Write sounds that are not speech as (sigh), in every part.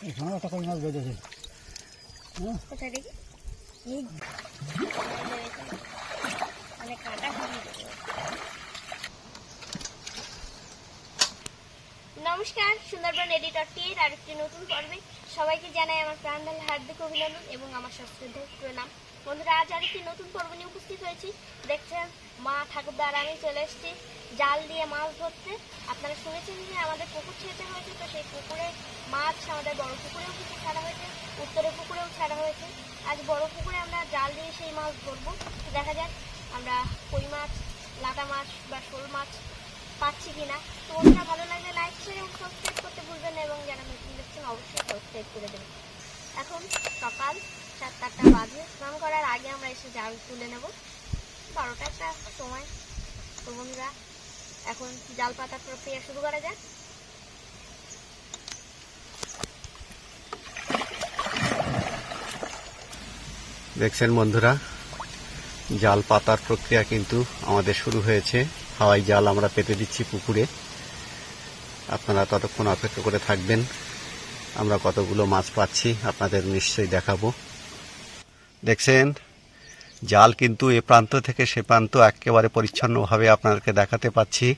এখানে একটা কই মাছ বেঁধেছে নমস্কার সুন্দরবন এডিটর টির আর একটি নতুন পর্বে সবাইকে জানাই আমার প্রাণ ঢালা হার্দিক অভিনন্দন এবং আমার সশ্রদ্ধ প্রণাম বন্ধুরা, আজ আরেকটি নতুন পর্ব নিয়ে উপস্থিত হয়েছি। দেখছেন, মা ঠাকুরদার আমি চলে এসেছি জাল দিয়ে মাছ ধরতে। আপনারা শুনেছেন যে আমাদের পুকুর ছেঁচা হয়েছে, তো সেই পুকুরে মাছ আমাদের বড় পুকুরেও কিছু ছাড়া হয়েছে উত্তরের পুকুরেও ছাড়া হয়েছে। আজ বড় পুকুরে আমরা জাল দিয়ে সেই মাছ ধরবো। দেখা যাক, আমরা কই মাছ, লাটা মাছ বা শোল মাছ পাচ্ছি কিনা। তো বন্ধুরা ভালো লাগলে লাইক শেয়ার এবং সাবস্ক্রাইব করতে ভুলবেন না এবং যারা নতুন দেখছেন অবশ্যই সাবস্ক্রাইব করে দেবেন। এখন সকাল সাতটা আটটা বাজে। স্নান করার আগে আমরা এসে জাল তুলে নেব। বারোটা একটা সময়। তো বন্ধুরা, এখন জাল পাতার প্রক্রিয়া শুরু করা যাক। দেখছেন বন্ধুরা, জাল পাতার প্রক্রিয়া কিন্তু আমাদের শুরু হয়েছে। হাওয়াই জাল আমরা পেতে দিচ্ছি পুকুরে। আপনারা ততক্ষণ অপেক্ষা করে থাকবেন। আমরা কতগুলো মাছ পাচ্ছি আপনাদের নিশ্চয়ই দেখাবো। দেখছেন, জাল কিন্তু এ প্রান্ত থেকে সে প্রান্ত একেবারে পরিচ্ছন্নভাবে আপনাদেরকে দেখাতে পাচ্ছি।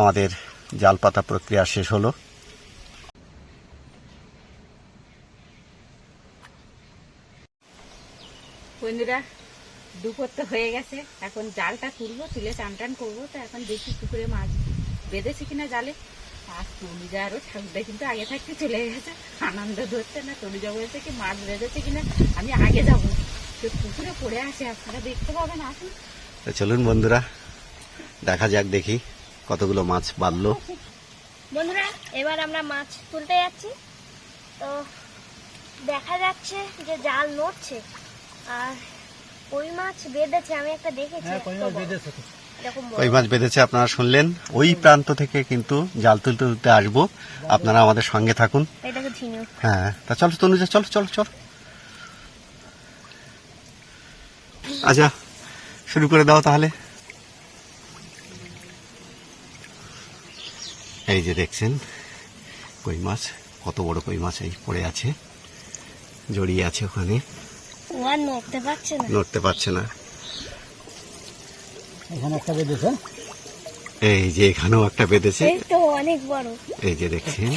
আমাদের জাল পাতা প্রক্রিয়া শেষ হলো। বন্ধুরা দুপুর তো হয়ে গেছে। এখন জালটা তুলবো তুলে টান টান করব। তো এখন দেখি পুকুরে মাছ বেঁধেছে কিনা জালে। আর তনুজা আরও ঠাকুরটা কিন্তু আগে থাকতে চলে গেছে। আনন্দ ধরছে না তনুজা বলছে কি মাছ বেঁধেছে কিনা আমি আগে যাব। তো পুকুরে পড়ে আসে আপনারা দেখতে পাবেন আসুন। তো চলুন বন্ধুরা দেখা যাক দেখি কতগুলো মাছ বাঁধলো। বন্ধুরা এবার আমরা মাছ তুলতে যাচ্ছি। তো দেখা যাচ্ছে যে জাল নড়ছে। আর ওই মাছ বেঁধেছে? আমি একটা দেখেছি হ্যাঁ কই মাছ বেঁধেছে। কই আপনারা শুনলেন? ওই প্রান্ত থেকে কিন্তু জাল তুলতে তুলতে আসব। আপনারা আমাদের সঙ্গে থাকুন। হ্যাঁ তা চলো তনুজা চলো চলো চলো। আচ্ছা শুরু করে দাও তাহলে। এই যে দেখছেন কই মাছ কত বড় কই মাছ এই পড়ে আছে জড়িয়ে আছে ওখানে। নড়তে পারছে না। নড়তে পারছে না। এখানে একটা বেঁধেছে? এই যে এখানেও একটা বেঁধেছে। এই অনেক বড়। এই যে দেখছেন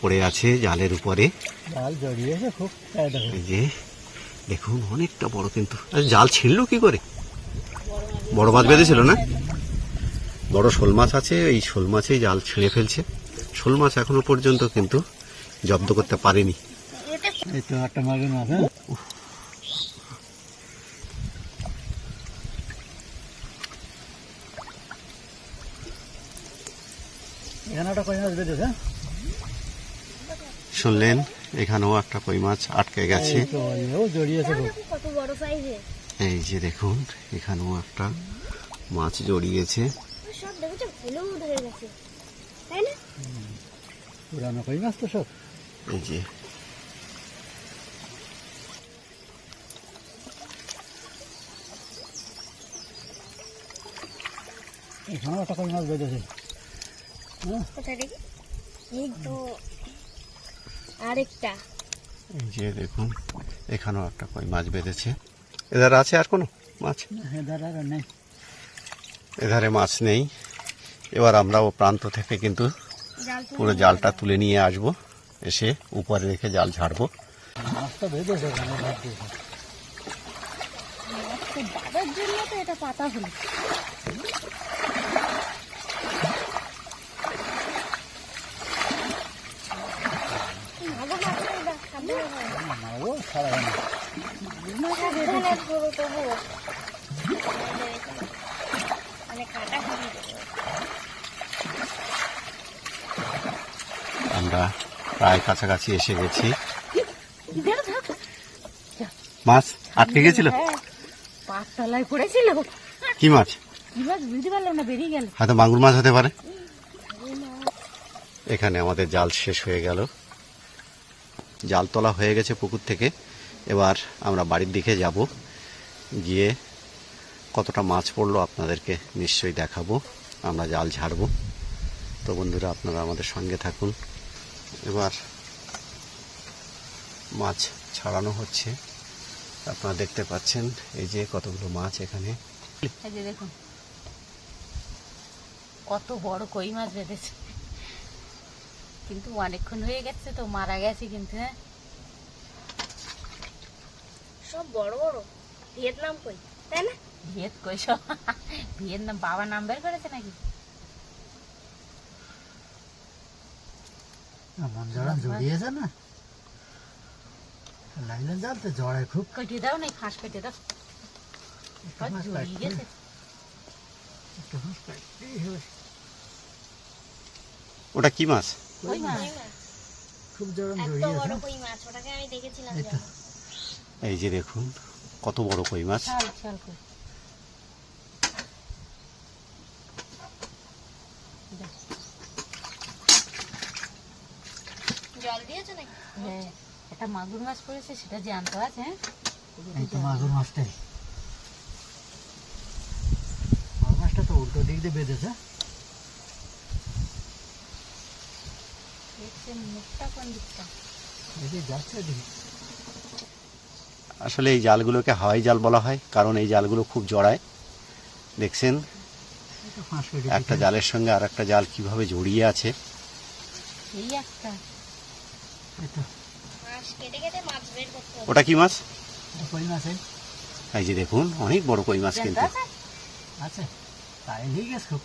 পড়ে আছে জালের উপরে। জাল জড়িয়েছে খুব এই যে দেখুন অনেকটা বড় কিন্তু। আরে জাল ছিঁড়লো কি করে? বড় মাছ বেঁধেছিল না? বড় শোল মাছ আছে এই শোল মাছেই জাল ছিঁড়ে ফেলছে। শোল মাছ এখনও পর্যন্ত কিন্তু জব্দ করতে পারেনি। এটা একটা মাগুর মাছ হ্যাঁ এখানে একটা কই মাছ বেঁধেছে শুনলেন এখানেও একটা কই মাছ আটকে গেছে। এই যে দেখুন এখানেও একটা মাছ জড়িয়েছে। এই যে। এখানে একটা কই মাছ বেঁধেছে। কোথায় দেখি? এই তো আরেকটা। এই যে দেখুন এখানেও একটা কই মাছ বেঁধেছে। এধারে আছে আর কোনো মাছ? নেই। এধারে মাছ নেই। এবার আমরা ও প্রান্ত থেকে কিন্তু পুরো জালটা তুলে নিয়ে আসব। এসে উপরে রেখে জাল ঝাড়বো। বেঁধেছে জন্য তো এটা পাতা হলো মাগো মাছের এটা সাবধানে ধরো। মারবো ছাড়া হয় না সাবধানে ধরো তবুও। মানে কাটা খুবই আমরা প্রায় কাছাকাছি এসে গেছি। মাছ আটকে গেছিল? হ্যাঁ পাততলায় পড়েছিল। কি মাছ? কি মাছ বুঝতে পারলাম না বেরিয়ে গেল। হয়তো মাগুর মাছ হতে পারে। এখানে আমাদের জাল শেষ হয়ে গেল। জাল তোলা হয়ে গেছে পুকুর থেকে। এবার আমরা বাড়ির দিকে যাব। গিয়ে কতটা মাছ পড়ল আপনাদেরকে নিশ্চয়ই দেখাবো। আমরা জাল ছাড়বো তো বন্ধুরা, আপনারা আমাদের সঙ্গে থাকুন। এবার মাছ ছাড়ানো হচ্ছে। আপনারা দেখতে পাচ্ছেন এই যে কতগুলো মাছ এখানে। দেখুন, কত বড় কই মাছ বেঁধেছে। কিন্তু অনেকক্ষণ হয়ে গেছে তো মারা গেছে কিন্তু হ্যাঁ। সব বড় বড়? ভিয়েতনাম কই? তাই না? ভিয়েত কই সব? (laughs) ভিয়েতনাম বাবা নাম বের করেছে নাকি? মন জড়ান জড়িয়েছে না লাইলেন জাল তো জড়ায় খুব। কেটে দাও না ফাঁস কেটে দাও। ওটা কি মাছ? কই মাছ খুব জড়ান এত বড় কই মাছ? ওটাকে আমি দেখেছিলাম এই যে দেখুন কত বড় কই মাছ। জল দিয়েছ নাকি? হ্যাঁ একটা মাগুর মাছ পড়েছে সেটা জ্যান্ত আছে হ্যাঁ? এই তো মাগুর মাছটাই। মাগুর মাছটা তো উল্টো দিক দিয়ে বেঁধেছে দেখছেন মুখটা কোন দিকটা এই যে যাচ্ছে দেখি আসলে এই জালগুলোকে হাওয়াই জাল বলা হয় কারণ এই জালগুলো খুব জড়ায়। দেখছেন? একটা জালের সঙ্গে আর একটা জাল কীভাবে জড়িয়ে আছে। ওটা কি মাছ? এই কই মাছ এই এই যে দেখুন অনেক বড় কই মাছ কিন্তু। আছে আছে তাই নিয়ে গেছে? খুব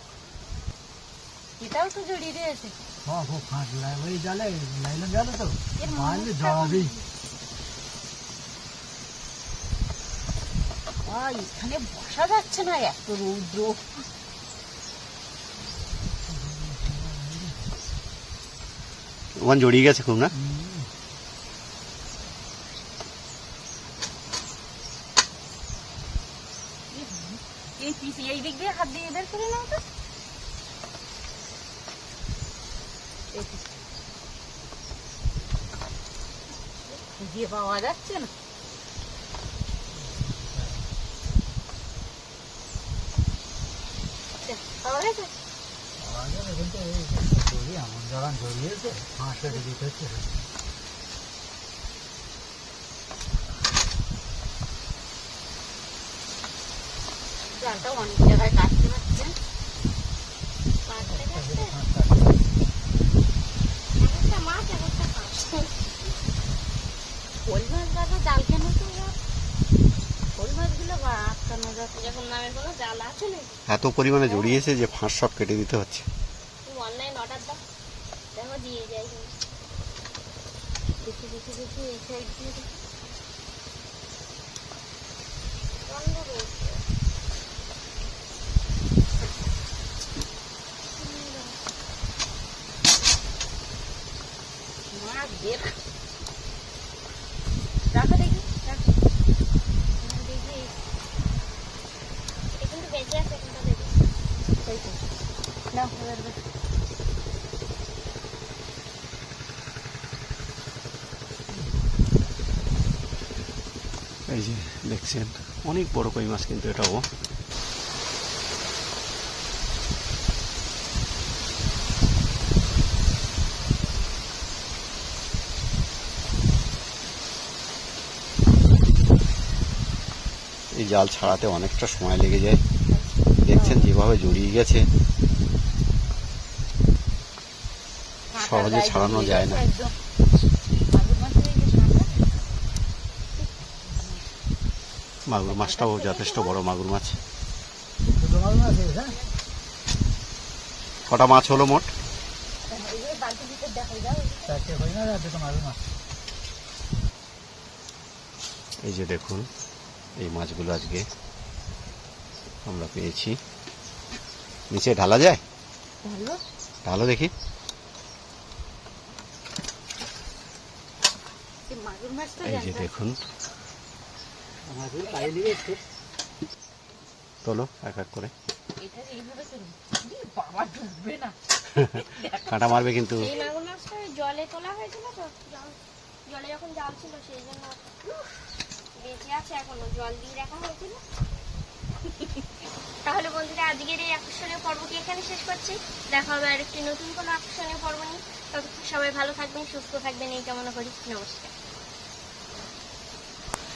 এটাও তো জড়িয়ে দিয়েছে। ওই জালে তো। মারলে মুখটা এখানে বসা যাচ্ছে না এত রৌদ্র। ওখানে জড়িয়ে গেছে খুব না এই পিসি এই দিক দিয়ে হাত দিয়ে বের করে নাও তো তো। পাওয়া হচ্ছে জালটা অনেক জায়গায় কাটতে পারছে। কাটতে কাটতে ফাঁস কাটতে একটা মাছ এক একটা মাছ শোল মাছ বাবা জাল কেন তো? শোল মাছগুলো বা আটকানো যাচ্ছে যখন নামের কোনো জাল আছে নাকি? এত পরিমাণে জড়িয়েছে যে ফাঁস সব কেটে দিতে হচ্ছে। অনলাইন অর্ডার দাও। দেখো দিয়ে যাই। দেখি দেখি দেখি এই সাইড দিয়ে দেখি বন্ধ রয়েছে মাছ বের রাখো দেখি রাখো দেখি এটা কিন্তু বেঁচে আছে কিন্তু দেখি এই তো। নাও, এবার বের। এই যে দেখছেন অনেক বড় কই মাছ কিন্তু এটাও এই জাল ছাড়াতে অনেকটা সময় লেগে যায়। দেখছেন যেভাবে জড়িয়ে গেছে। সহজে ছাড়ানো যায় না। গেছে একদম। মাগুর মাছ হয়ে গেছে আমরা। মাগুর মাছটাও যথেষ্ট বড় মাগুর মাছ। কটা মাছ হলো মোট? এই যে দেখুন এই মাছগুলো আজকে আমরা পেয়েছি। নিচে ঢালা যায়? ঢালো। দেখি। এই যে দেখুন মাগুর পাই নিয়ে একটু তোলো এক এক করে। এটা এইভাবে করুন ই বাবা ডুববে না। (laughs) কাঁটা মারবে কিন্তু। জলে তোলা হয়েছিল তো জলে যখন জাল ছিল সেই জন্য বেঁচে আছে এখনও জল দিয়ে রাখা হয়েছিল। (laughs) তাহলে বন্ধুরা আজকের এই আকর্ষণীয় পর্বটি এখানে শেষ করছি। দেখা হবে আরেকটি নতুন কোনো আকর্ষণীয় পর্ব নিয়ে। ততক্ষণ সবাই ভালো থাকবেন সুস্থ থাকবেন এই কামনা করি। নমস্কার।